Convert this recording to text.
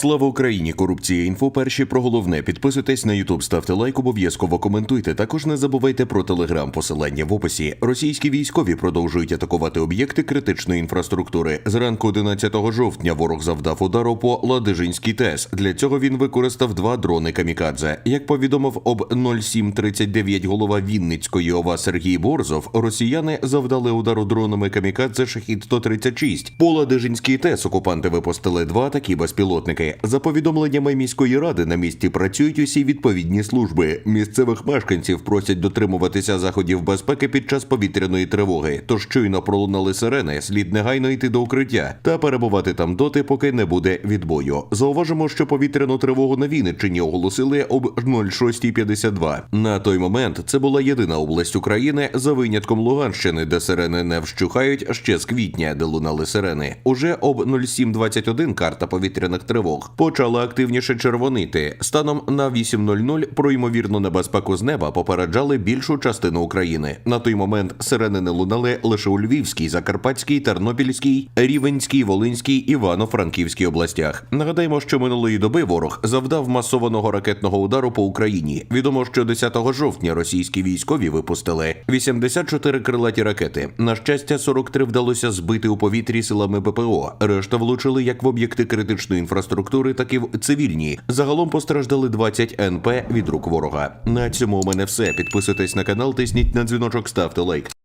Слава Україні! Корупція інфо. Перші про головне. Підписуйтесь на Ютуб, ставте лайк, обов'язково коментуйте. Також не забувайте про телеграм. Посилання в описі. Російські військові продовжують атакувати об'єкти критичної інфраструктури. Зранку 11 жовтня ворог завдав удару по Ладижинській ТЕС. Для цього він використав два дрони камікадзе. Як повідомив об 0739 голова Вінницької ОВА Сергій Борзов, росіяни завдали удару дронами камікадзе Шахід 136 По Ладижинській ТЕС окупанти випустили два такі безпілотники. За повідомленнями міської ради на місці працюють усі відповідні служби. Місцевих мешканців просять дотримуватися заходів безпеки під час повітряної тривоги. Тож щойно пролунали сирени, слід негайно йти до укриття та перебувати там доти, поки не буде відбою. Зауважимо, що повітряну тривогу на Вінниччині оголосили об 06.52. На той момент це була єдина область України за винятком Луганщини, де сирени не вщухають ще з квітня, де лунали сирени. Уже об 07.21 карта повітряних тривог почала активніше червонити. Станом на 8.00 про ймовірну небезпеку з неба попереджали більшу частину України. На той момент сирени не лунали лише у Львівській, Закарпатській, Тернопільській, Рівенській, Волинській, Івано-Франківській областях. Нагадаємо, що минулої доби ворог завдав масованого ракетного удару по Україні. Відомо, що 10 жовтня російські військові випустили 84 крилаті ракети. На щастя, 43 вдалося збити у повітрі силами ППО. Решта влучили як в об'єкти критичної інфраструктури, так і в цивільні. Загалом постраждали 20 НП від рук ворога. На цьому у мене все. Підписуйтесь на канал, тисніть на дзвіночок, ставте лайк.